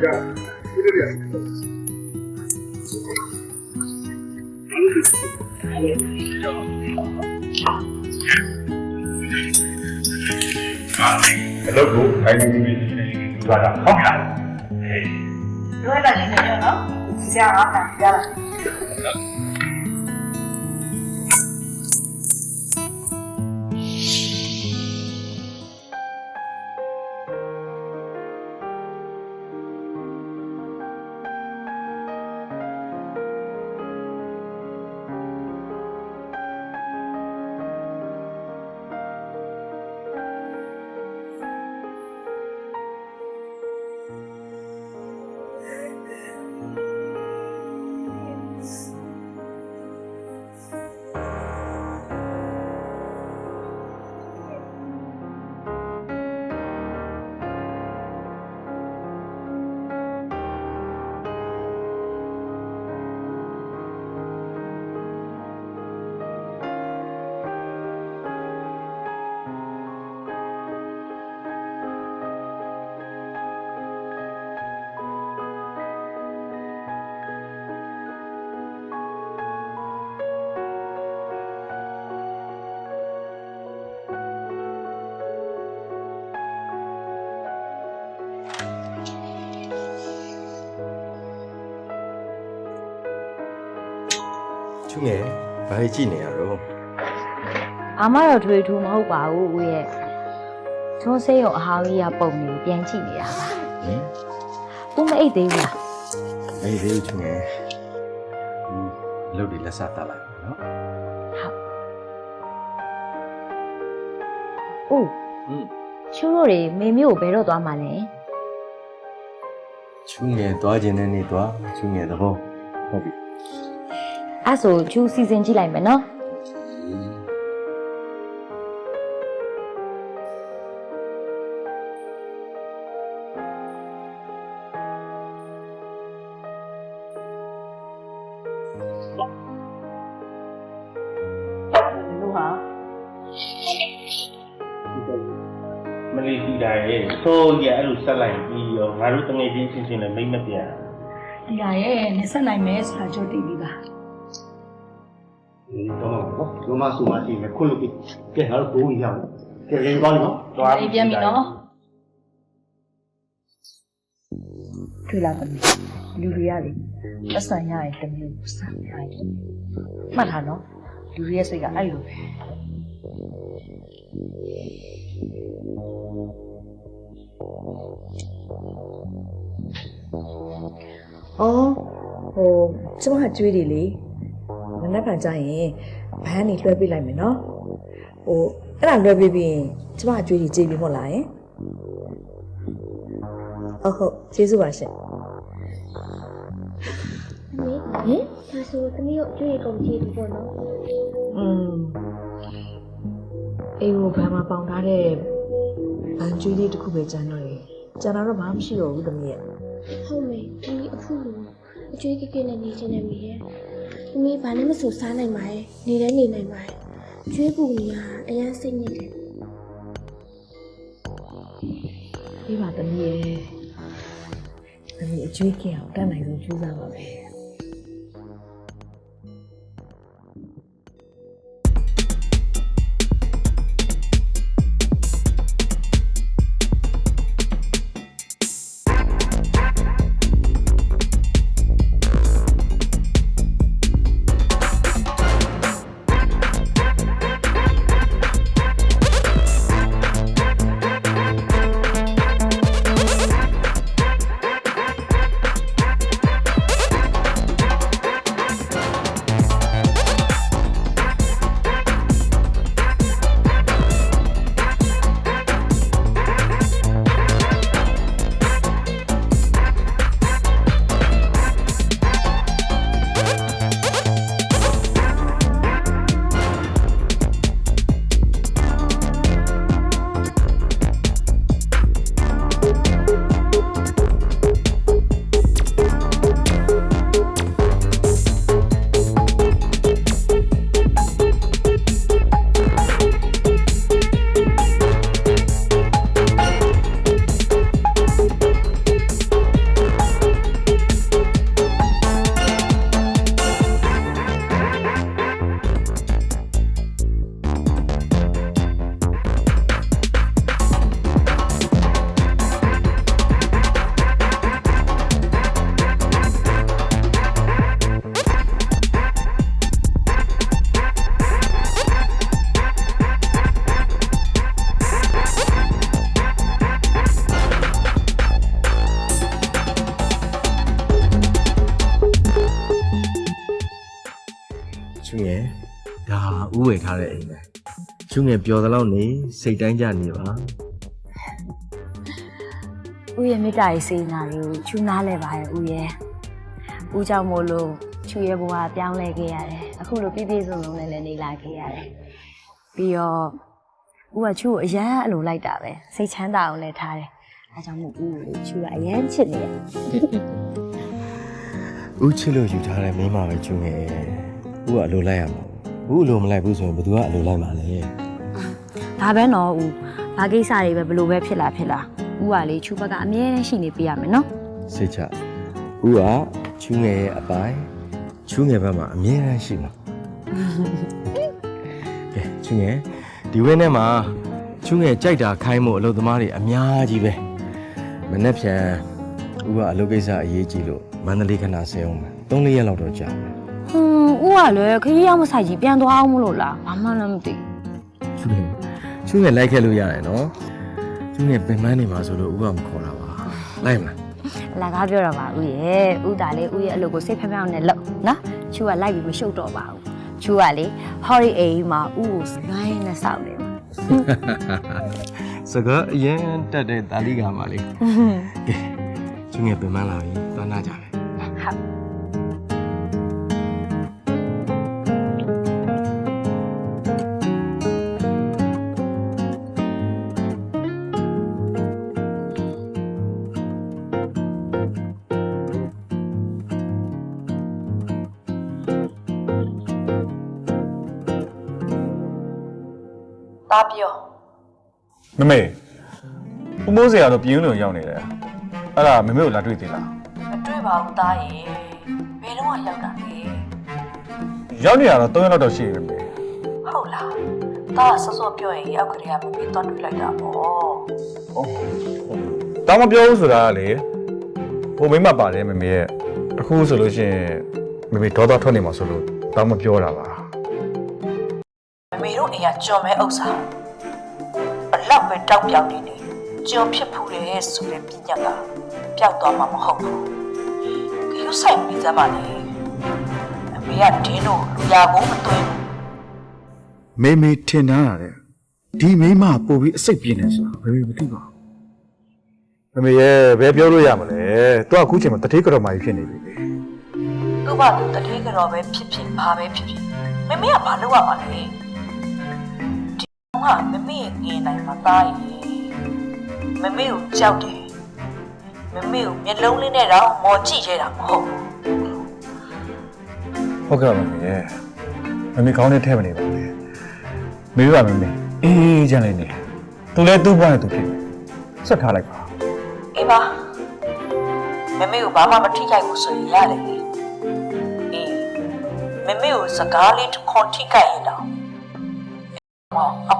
အလုပ်ကိုအိုင်ဒီဘီသွားတာဟုတ်လားလွယ်လာနေတယ်နော်ဆရာကတာရလာ ငယ်ဘာကြီးကြည့်နေရတော့အာမတော့ထွေထူးမဟုတ်ပါဘူးဦးရဲ့ကျွန်းစိတ်ရောအဟောင်းကြီးကပုံနေပြန်ကြည့်နေတာပါဟင်ဦးမအိတ်သေးဘူးလားအေးသေးချူငယ်ဒီလုတ်ဒီလက်ဆက်တက်လိုက်နော်ဦးဟင်ချူတို့တွေမေမျိုးကိုဘယ်တော့သွားမှလဲချူငယ်သွားခြင်းနဲ့နေသွားချူငယ်သဘောဟုတ်ပြီ အဲ့ဆိုချူစီစဉ်ကြည့်လိုက်မယ်နော်လူဟာမလေးစီတာရဲ့ဆိုးရအဲ့လိုဆက်လိုက်ပြီးရောငါတို့တငယ်ချင်းချင်းချင်းလည်းမိတ်မပြန်ဒီဟာရဲ့နေဆက်နိုင်မယ်ဆိုတာကြိုသိပြီပါဒီ တော့တော့ဒီမှာဆိုမှဒီမဲ့ခွလို့ပြီကဲငါတို့ဘိုးကြီးရအောင်ကဲလေးကောင်းနော်သွားအေးပြန်ပြီနော်တွေ့လာတယ်လူတွေရလေအဆန်ရရင်တမျိုးစမ်းရရင်မှတ်ထားနော်လူတွေရဲ့စိတ်ကအဲ့လိုပဲအော်ဟိုကျမကကျွေးတယ်လေမ နက်ဖြန်ကျရင်ဘန်းနေလွှဲပေးလိုက်မယ်နော်ဟိုအဲ့ဒါလွှဲပေးပြီးရင်ကျမကကျွေးတယ်ကြည်ပြီမဟုတ်လားယင်ဟုတ်ဟုတ်ကျေးဇူးပါရှင်ဟင်ဟင်ဒါဆိုသမီးတို့အတွေ့အကြုံကြည့်ပြီပေါ့နော်อืมအေးဟိုဘန်းမှာပေါင်ထားတဲ့ဘန်းကျွေးလေးတစ်ခုပဲကျန်တော့တယ်ကျန်တာတော့ဘာမှမရှိတော့ဘူးသမီးရဲ့ဟုတ်မေသမီးအခုလိုအကျွေးကိကိနဲ့နေချင်တယ်မေရဲ့ သမီးဘာနဲ့မဆိုစားနိုင်ပါရဲ့နေလည်းနေနိုင်ပါရဲ့ကျွေးပူနေရအရင်စိတ်ညစ်တယ်ပြီးပါသမီးရဲ့မမေအကျွေးကင်းအောင်တတ်နိုင်ဆုံးကြိုးစားပါမယ် ချွငယ်ဒါဥဝယ်ထားတဲ့အိမ်ပဲချွငယ်ပျော်သလောက်နေစိတ်တိုင်းကြနေပါဦးရဲ့မိတ္တာရေးစေနာတွေကိုချူနားလဲပါရဲ့ဦးရဲ့ဦးကြောင့်မို့လို့ချူရဲ့ဘဝပြောင်းလဲခဲ့ရတယ်အခုလိုပြည့်ပြည့်စုံစုံနဲ့လည်းနေလာခဲ့ရတယ်ပြီးတော့ဦးကချူကိုအရန်အလိုလိုက်တာပဲစိတ်ချမ်းသာအောင်လည်းထားတယ်အဲကြောင့်မို့ဦးကိုလေချူကအရန်ချစ်နေရဥချစ်လို့ယူထားတဲ့မိန်းမပဲချွငယ် ဥကအလိုလိုက်ရမှာဘူးဥအလိုမလိုက်ဘူးဆိုရင်ဘယ်သူကအလိုလိုက်မှာလဲဒါပဲနော်ဦးဘာကိစ္စတွေပဲဘလို့ပဲဖြစ်လာဖြစ်လာဦးကလေချူဘက်ကအမြဲတမ်းရှိနေပေးရမယ်နော်စိတ်ချဥကချွငယ်ရဲ့အပိုင်းချွငယ်ဘက်မှာအမြဲတမ်းရှိမှာကဲချွငယ်ဒီဝင်းထဲမှာချွငယ်ကြိုက်တာခိုင်းမှုအလုပ်သမားတွေအများကြီးပဲမနေ့ပြန်ဥကအလုပ်ကိစ္စအရေးကြီးလို့မန္တလေးခဏဆင်းအောင်မယ်၃-၄ရက်လောက်တော့ကြာမယ်ဟွန်း ဦးကလည်းခရီးရောက်မဆိုင်ကြီးပြန်သွားအောင်မလို့လားဘာမှလည်းမသိချူငယ်ချူငယ်လိုက်ခဲ့လို့ရတယ်နော်ချူငယ်ပင်ပန်းနေမှာဆိုလို့ဥကမခေါ်တာပါလိုက်မလားအလကားပြောတော့ပါဦးရဲ့ဦးတာလေးဦးရဲ့အလုပ်ကိုစိတ်ဖျောင်းဖျောင်းနဲ့လုပ်နော်ချူကလိုက်ပြီးမရှုပ်တော့ပါဘူးချူကလေဟော်ရီအိမ်မှာဦးကိုလိုင်းနဲ့စောင့်နေမှာစကားအရင်တက်တဲ့တာလီကမှာလေကဲချူငယ်ပင်ပန်းလာပြီသွားနာကြမယ် တာပြောမမေဦးမိုးစရာတော့ပြင်းလို့ရောက်နေတယ်အဲ့ဒါမမေကိုလာတွေ့သေးလားမတွေ့ပါဘူးတာရေဘယ်တော့မှရောက်တာလဲရောက်နေရတော့3ရက်လောက်တော့ရှိပြီမေဟုတ်လားတာကစောစောပြောရင်ရောက်ကလေးကမမေတော့တွေ့လိုက်တာပေါ့တောင်းမပြောဘူးဆိုတာကလေဟိုမိမပါတယ်မမေရဲ့တခုဆိုလို့ရှိရင်မမေဒေါသထွက်နေမှာဆိုလို့တောင်းမပြောတာပါ မမေတို့အိမ်ကကြော်မဲဥစ္စာဘလောက်ပဲတောက်ပြောင်နေနေကြော်ဖြစ်ဖူးတယ်ဆိုတဲ့ပညာကပျောက်သွားမှာမဟုတ်ဘူးခရုဆိုင်ပြီးသားပါလေအမေကဒင်းတို့လူရာကိုမသွင်းဘူးမေမေထင်ထားတာတဲ့ဒီမိမပို့ပြီးအစိတ်ပြင်းနေဆိုတာဘယ်လိုမသိပါဘူးမမေရဲ့ဘယ်ပြောလို့ရမလဲသူကအခုချိန်မှာတတိကတော်မာကြီးဖြစ်နေပြီလေသူ့ဘာသူတတိကတော်ပဲဖြစ်ဖြစ်ဘာပဲဖြစ်ဖြစ်မမေကဘာလုပ်ရမှာလဲ ဒီကောင်ကမမေရဲ့ငင်နိုင်မှာသားရည်မမေကိုကြောက်တယ်မမေကိုမျက်လုံးလေးနဲ့တော့မော်ကြည့်ရတာမဟုတ်ဘူးဟုတ်ကဲ့ပါမမေရဲ့မမေကောင်းတဲ့ထဲမနေပါနဲ့မေကမမေအေးချမ်းလေးနေသူလဲသူ့ဘဝနဲ့သူဖြစ်နေဆက်ထားလိုက်ပါအေးပါမမေကိုဘာမှမထိခိုက်ဘူးဆိုရင်ရတယ်လေအေးမမေကိုစကားလေးတစ်ခွန်ထိခိုက်ရင်တော့ဟော အ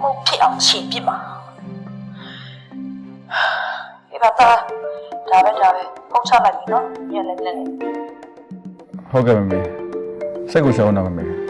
မှုဖြစ်အောင်ရှင်ပြစ်ပါဒီပါတာဒါပဲဒါပဲပုံချလိုက်ပြီနော်ညနေနေနေဟုတ်ကဲ့မမေစိတ်ကိုရှောင်းတာမမေ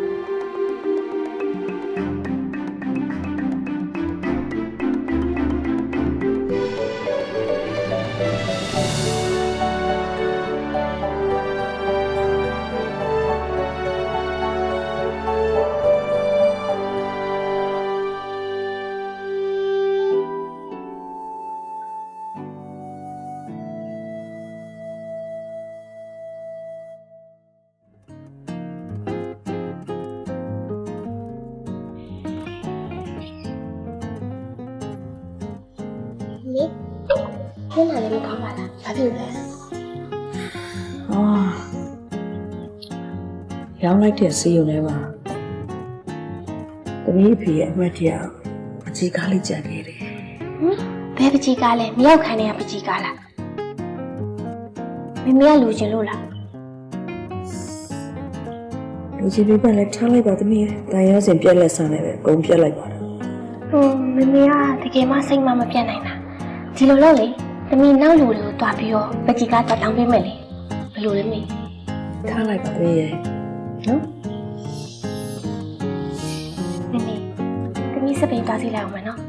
ရောင်းလိုက်တဲ့စီးရုံထဲမှာတမီးဖေရဲ့အမတ်တရားအကြီးကားလေးကြံခဲ့တယ်ဟမ်ဘယ်ပကြီးကားလဲမြောက်ခန်းထဲကပကြီးကားလားမမေကလူချင်းလို့လားလူကြီးပြပတ်လည်းထားလိုက်ပါသမီးရဲ့တန်ရောစင်ပြက်လက်ဆန်းနဲ့ပဲအကုန်ပြက်လိုက်ပါတော့ဟိုမမေကတကယ်မှစိတ်မမပြတ်နိုင်တာဒီလိုလို့လေတမီနောက်လူတွေကိုတွားပြီးတော့ပကြီးကားတော့တောင်းပေးမယ်လေဘယ်လိုလဲမေထားလိုက်ပါသမီးရဲ့ နော်မမေတမီစပင်းတွားစီလိုက်အောင်မယ်နော်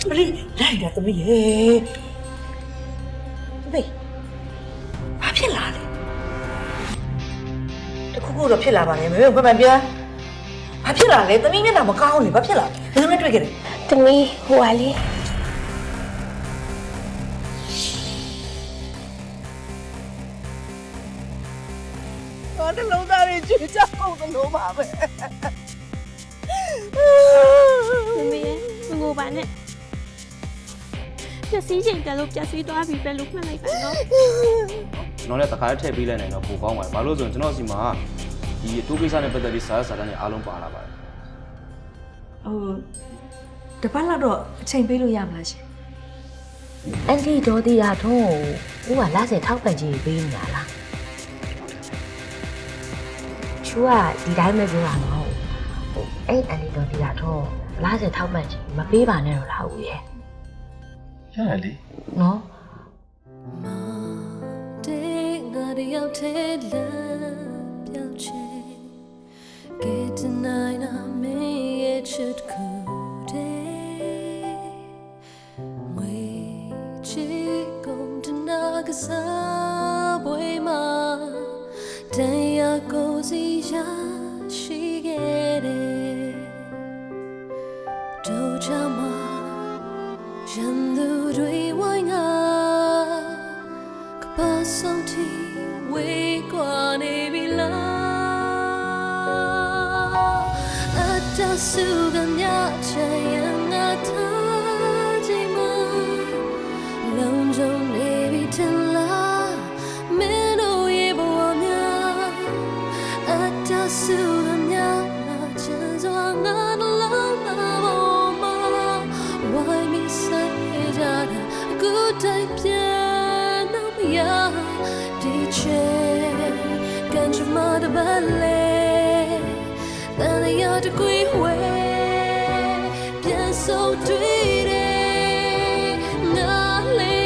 သမီးလိုက်တာသမီးရေသမီးဘာဖြစ်လာလဲတခုခုတော့ဖြစ်လာပါလေမေမေမှန်မှန်ပြောဘာဖြစ်လာလဲသမီးမျက်နှာမကောင်းလေဘာဖြစ်လာလဲဘယ်လိုနဲ့တွေ့ခဲ့လဲသမီးဟိုဟာလေးတော့တလုံးသားတွေကြွေးကြပုံသလိုပါပဲသမီးငိုပါနဲ့ ပျက်စီးချိန်တက်လို့ပျက်စီးသွားပြီပဲလို့မှတ်လိုက်ပါနော်ကျွန်တော်လည်းတစ်ခါတည်းထည့်ပေးလိုက်နိုင်တော့ပိုကောင်းပါတယ်ဘာလို့လဲဆိုရင်ကျွန်တော်စီမှာဒီအတိုးကိစ္စနဲ့ပတ်သက်ပြီးစာရစာတမ်းတွေအားလုံးပါလာပါတယ်ဟိုတပတ်လောက်တော့အချိန်ပေးလို့ရမလားရှင်အန်တီဒေါ်တီယာထုံးကိုဦးကလာစေထောက်ပံ့ကြီးပေးနေတာလားချူကဒီတိုင်းပဲပြောတာမဟုတ်ဟိုအဲ့အန်တီဒေါ်တီယာထုံးလာစေထောက်ပံ့ကြီးမပေးပါနဲ့တော့လားဦးရဲ့ ရတယ်လေနော်တဲ့ငါ အတ တန်ရတကွေဝဲပြန်ဆိုတွေ့တယ်ငါလေး